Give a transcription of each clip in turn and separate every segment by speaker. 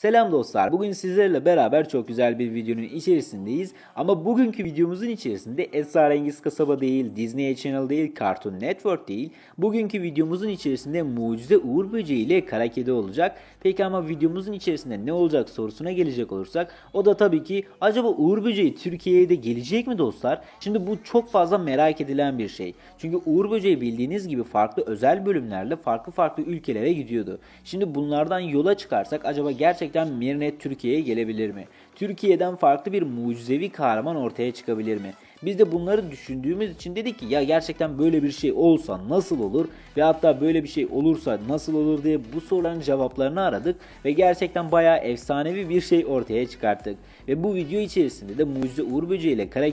Speaker 1: Selam dostlar. Bugün sizlerle beraber çok güzel bir videonun içerisindeyiz. Ama bugünkü videomuzun içerisinde Esrarengiz Kasaba değil, Disney Channel değil, Cartoon Network değil. Bugünkü videomuzun içerisinde Mucize Uğur Böceği ile Kara Kedi olacak. Peki ama videomuzun içerisinde ne olacak sorusuna gelecek olursak o da tabii ki acaba Uğur Böceği Türkiye'ye de gelecek mi dostlar? Şimdi bu çok fazla merak edilen bir şey. Çünkü Uğur Böceği bildiğiniz gibi farklı özel bölümlerle farklı farklı ülkelere gidiyordu. Şimdi bunlardan yola çıkarsak acaba gerçekten Mirnet Türkiye'ye gelebilir mi? Türkiye'den farklı bir mucizevi kahraman ortaya çıkabilir mi? Biz de bunları düşündüğümüz için dedik ki ya gerçekten böyle bir şey olsa nasıl olur ve hatta böyle bir şey olursa nasıl olur diye bu soruların cevaplarını aradık ve gerçekten bayağı efsanevi bir şey ortaya çıkarttık. Ve bu video içerisinde de Mucize Uğur Böceği ile Kara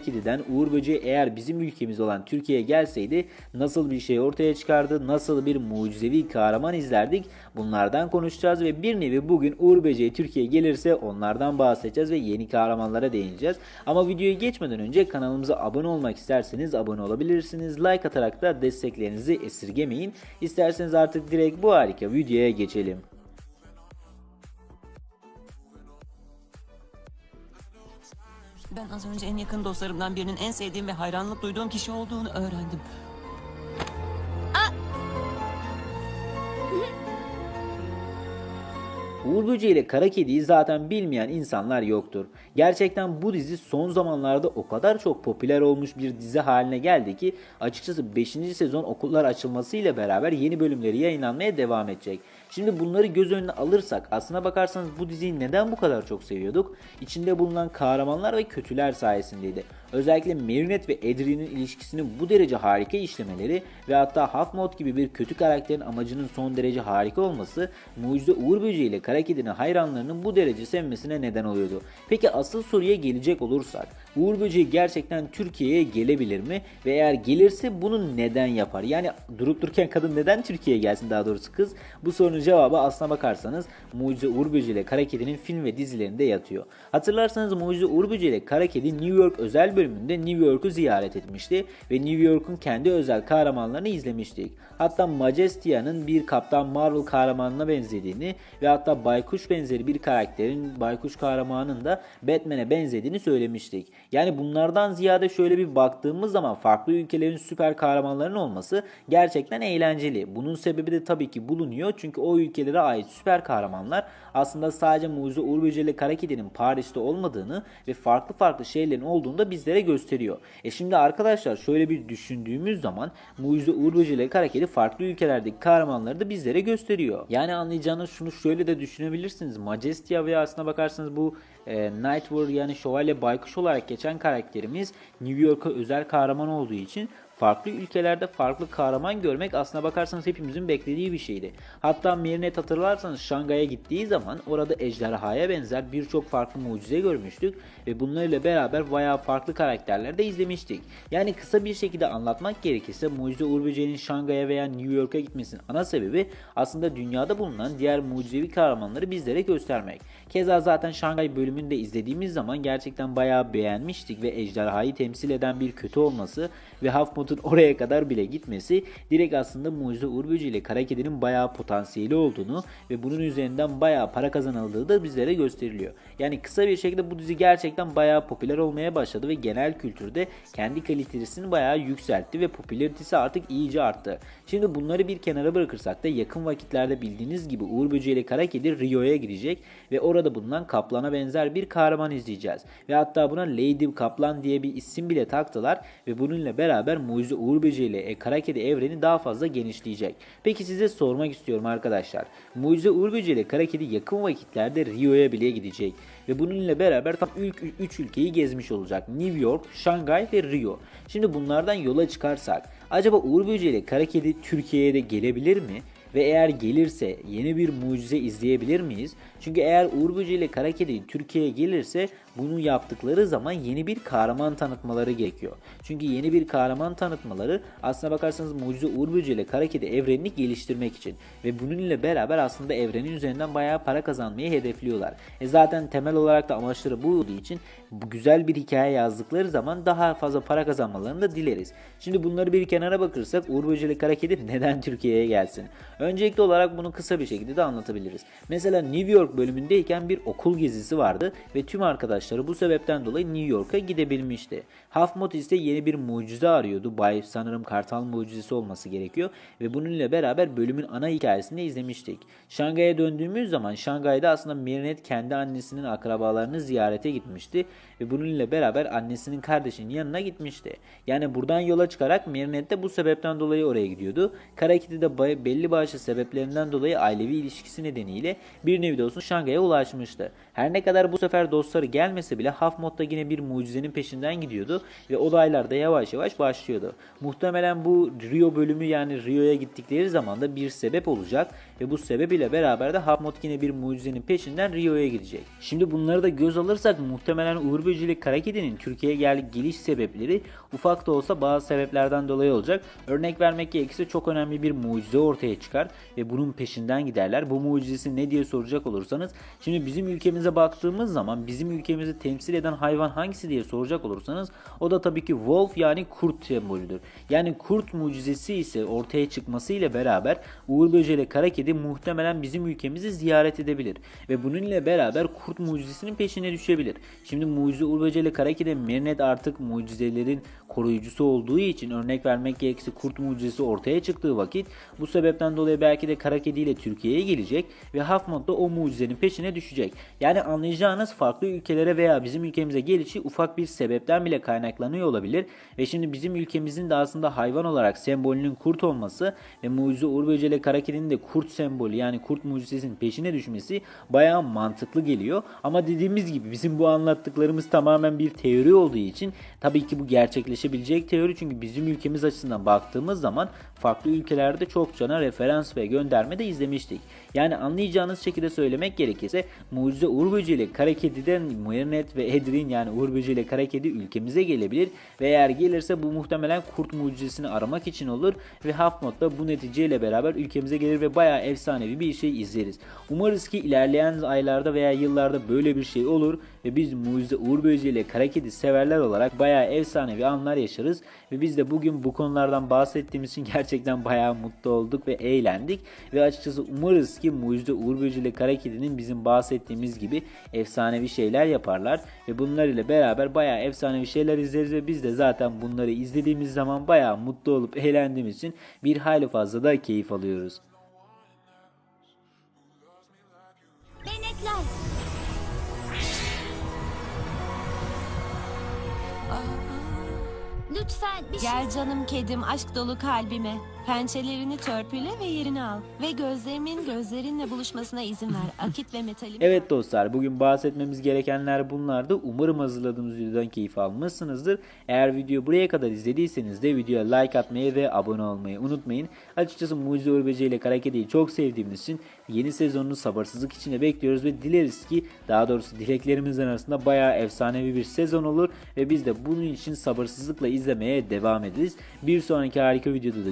Speaker 1: Uğur Böceği eğer bizim ülkemiz olan Türkiye'ye gelseydi nasıl bir şey ortaya çıkardı, nasıl bir mucizevi kahraman izlerdik bunlardan konuşacağız ve bir nevi bugün Uğur Böceği Türkiye'ye gelirse onlardan bahsedeceğiz ve yeni kahramanlara değineceğiz. Ama videoya geçmeden önce kanalımıza abone olmak isterseniz abone olabilirsiniz. Like atarak da desteklerinizi esirgemeyin. İsterseniz artık direkt bu harika videoya geçelim.
Speaker 2: Ben az önce en yakın dostlarımdan birinin en sevdiğim ve hayranlık duyduğum kişi olduğunu öğrendim.
Speaker 1: Uğur Böceği ile Kara Kedi'yi zaten bilmeyen insanlar yoktur. Gerçekten bu dizi son zamanlarda o kadar çok popüler olmuş bir dizi haline geldi ki açıkçası 5. sezon okullar açılmasıyla beraber yeni bölümleri yayınlanmaya devam edecek. Şimdi bunları göz önüne alırsak aslına bakarsanız bu diziyi neden bu kadar çok seviyorduk? İçinde bulunan kahramanlar ve kötüler sayesindeydi. Özellikle Marinette ve Adrie'nin ilişkisini bu derece harika işlemeleri ve hatta Half Mod gibi bir kötü karakterin amacının son derece harika olması Mucize Uğur Böceği ile Kara hayranlarının bu derece sevmesine neden oluyordu. Peki asıl soruya gelecek olursak Uğur Böceği gerçekten Türkiye'ye gelebilir mi? Ve eğer gelirse bunu neden yapar? Yani durup dururken kadın neden Türkiye'ye gelsin daha doğrusu kız? Bu sorunun cevabı aslına bakarsanız Mucize Uğur Böceği ile Kara film ve dizilerinde yatıyor. Hatırlarsanız Mucize Uğur Böceği ile Kara New York özel bölümünde New York'u ziyaret etmişti ve New York'un kendi özel kahramanlarını izlemiştik. Hatta Majestia'nın bir Kaptan Marvel kahramanına benzediğini ve hatta Baykuş benzeri bir karakterin Baykuş kahramanının da Batman'e benzediğini söylemiştik. Yani bunlardan ziyade şöyle bir baktığımız zaman farklı ülkelerin süper kahramanlarının olması gerçekten eğlenceli. Bunun sebebi de tabii ki bulunuyor çünkü o ülkelere ait süper kahramanlar aslında sadece Mucize Uğur Böceği ile Kara Kedi'nin Paris'te olmadığını ve farklı farklı şeylerin olduğunu da bizlere gösteriyor. E şimdi arkadaşlar şöyle bir düşündüğümüz zaman Mucize Uğur Kara Kedi farklı ülkelerdeki kahramanları da bizlere gösteriyor. Yani anlayacağınız şunu şöyle de düşünebilirsiniz. Majestia veya aslına bakarsanız bu e, Nightward yani Şövalye Baykuş olarak geçen karakterimiz New York'a özel kahraman olduğu için farklı ülkelerde farklı kahraman görmek aslına bakarsanız hepimizin beklediği bir şeydi. Hatta Marinette hatırlarsanız Şangay'a gittiği zaman orada ejderhaya benzer birçok farklı mucize görmüştük ve bunlarla beraber bayağı farklı karakterler de izlemiştik. Yani kısa bir şekilde anlatmak gerekirse Mucize Uğur Şangay'a veya New York'a gitmesinin ana sebebi aslında dünyada bulunan diğer mucizevi kahramanları bizlere göstermek. Keza zaten Şangay bölümünde izlediğimiz zaman gerçekten bayağı beğenmiştik ve ejderhayı temsil eden bir kötü olması ve Hafmot'un oraya kadar bile gitmesi direkt aslında Mucize Böceği ile Kara Kedi'nin bayağı potansiyeli olduğunu ve bunun üzerinden bayağı para kazanıldığı da bizlere gösteriliyor. Yani kısa bir şekilde bu dizi gerçekten bayağı popüler olmaya başladı ve genel kültürde kendi kalitesini bayağı yükseltti ve popülaritesi artık iyice arttı. Şimdi bunları bir kenara bırakırsak da yakın vakitlerde bildiğiniz gibi Uğur Böceği ile Kara Kedi Rio'ya gidecek ve orada bulunan Kaplan'a benzer bir kahraman izleyeceğiz. Ve hatta buna Lady Kaplan diye bir isim bile taktılar ve bununla beraber Mucize Uğur Böceği ile e, Kara evreni daha fazla genişleyecek. Peki size sormak istiyorum arkadaşlar. Mucize Uğur Böceği ile Kara yakın vakitlerde Rio'ya bile gidecek. Ve bununla beraber tam 3 ülkeyi gezmiş olacak. New York, Şangay ve Rio. Şimdi bunlardan yola çıkarsak acaba Uğur Böceği ile Kara Türkiye'ye de gelebilir mi? Ve eğer gelirse yeni bir mucize izleyebilir miyiz? Çünkü eğer Uğur Böceği ile Kara Kedi Türkiye'ye gelirse bunu yaptıkları zaman yeni bir kahraman tanıtmaları gerekiyor. Çünkü yeni bir kahraman tanıtmaları aslına bakarsanız Mucize Uğur Böceği ile Kara Kedi evrenini geliştirmek için. Ve bununla beraber aslında evrenin üzerinden bayağı para kazanmayı hedefliyorlar. E zaten temel olarak da amaçları bu olduğu için güzel bir hikaye yazdıkları zaman daha fazla para kazanmalarını da dileriz. Şimdi bunları bir kenara bakırsak Uğur Böceği ile Kara Kedi neden Türkiye'ye gelsin? Öncelikli olarak bunu kısa bir şekilde de anlatabiliriz. Mesela New York bölümündeyken bir okul gezisi vardı ve tüm arkadaşları bu sebepten dolayı New York'a gidebilmişti. Half ise yeni bir mucize arıyordu. Bay sanırım kartal mucizesi olması gerekiyor ve bununla beraber bölümün ana hikayesini izlemiştik. Şangay'a döndüğümüz zaman Şangay'da aslında Marinette kendi annesinin akrabalarını ziyarete gitmişti ve bununla beraber annesinin kardeşinin yanına gitmişti. Yani buradan yola çıkarak Marinette de bu sebepten dolayı oraya gidiyordu. Kara Kedi de belli başlı sebeplerinden dolayı ailevi ilişkisi nedeniyle bir nevi de olsun Şangay'a ulaşmıştı. Her ne kadar bu sefer dostları gelmese bile Half Mod'da yine bir mucizenin peşinden gidiyordu ve olaylar da yavaş yavaş başlıyordu. Muhtemelen bu Rio bölümü yani Rio'ya gittikleri zaman da bir sebep olacak ve bu sebep ile beraber de Half Mod yine bir mucizenin peşinden Rio'ya gidecek. Şimdi bunları da göz alırsak muhtemelen Uğur Böceli Kara Kedi'nin Türkiye'ye gel geliş sebepleri ufak da olsa bazı sebeplerden dolayı olacak. Örnek vermek gerekirse çok önemli bir mucize ortaya çıkar ve bunun peşinden giderler. Bu mucizesi ne diye soracak olursanız şimdi bizim ülkemize baktığımız zaman bizim ülkemizi temsil eden hayvan hangisi diye soracak olursanız o da tabii ki wolf yani kurt sembolüdür. Yani kurt mucizesi ise ortaya çıkması ile beraber Uğur Böceli Kara Kedi muhtemelen bizim ülkemizi ziyaret edebilir ve bununla beraber kurt mucizesinin peşine düşebilir. Şimdi mucize Uğur Böceli Kara Kedi Marinette artık mucizelerin koruyucusu olduğu için örnek vermek gerekirse kurt mucizesi ortaya çıktığı vakit bu sebepten dolayı belki de Kara Kedi ile Türkiye'ye gelecek ve Half Mod da o mucizenin peşine düşecek. Yani anlayacağınız farklı ülkelere veya bizim ülkemize gelişi ufak bir sebepten bile kaynaklanıyor olabilir ve şimdi bizim ülkemizin de aslında hayvan olarak sembolünün kurt olması ve mucize Uğur Böceli Kara Kedi'nin de kurt sembolü yani kurt mucizesinin peşine düşmesi bayağı mantıklı geliyor. Ama dediğimiz gibi bizim bu anlattıklarımız tamamen bir teori olduğu için tabii ki bu gerçekleşebilecek teori çünkü bizim ülkemiz açısından baktığımız zaman farklı ülkelerde çokça referans ve gönderme de izlemiştik. Yani anlayacağınız şekilde söylemek gerekirse Mucize Uğur Böceği ile Kara Kedi'den Marinette ve Edrin yani Uğur Böceği ile Kara Kedi ülkemize gelebilir ve eğer gelirse bu muhtemelen kurt mucizesini aramak için olur ve Half Mod da bu neticeyle beraber ülkemize gelir ve bayağı efsanevi bir şey izleriz. Umarız ki ilerleyen aylarda veya yıllarda böyle bir şey olur ve biz Mucize Uğur Böceği ile Kara Kedi severler olarak bayağı efsanevi anlar yaşarız ve biz de bugün bu konulardan bahsettiğimiz için gerçekten bayağı mutlu olduk ve eğlendik ve açıkçası umarız ki Mucize Uğur Böceği ile Kara Kedi'nin bizim bahsettiğimiz gibi efsanevi şeyler yaparlar ve bunlar ile beraber bayağı efsanevi şeyler izleriz ve biz de zaten bunları izlediğimiz zaman bayağı mutlu olup eğlendiğimiz için bir hayli fazla da keyif alıyoruz.
Speaker 3: Benekler. Lütfen bir şey...
Speaker 4: Gel canım kedim aşk dolu kalbime. Pençelerini törpüle ve yerini al. Ve gözlerimin gözlerinle buluşmasına izin ver. Akit ve metalim.
Speaker 1: Evet dostlar bugün bahsetmemiz gerekenler bunlardı. Umarım hazırladığımız videodan keyif almışsınızdır. Eğer video buraya kadar izlediyseniz de videoya like atmayı ve abone olmayı unutmayın. Açıkçası Mucize Böceği ile Kara Kedi'yi çok sevdiğimiz için yeni sezonunu sabırsızlık içinde bekliyoruz ve dileriz ki daha doğrusu dileklerimizin arasında bayağı efsanevi bir sezon olur ve biz de bunun için sabırsızlıkla izlemeye devam ederiz. Bir sonraki harika videoda da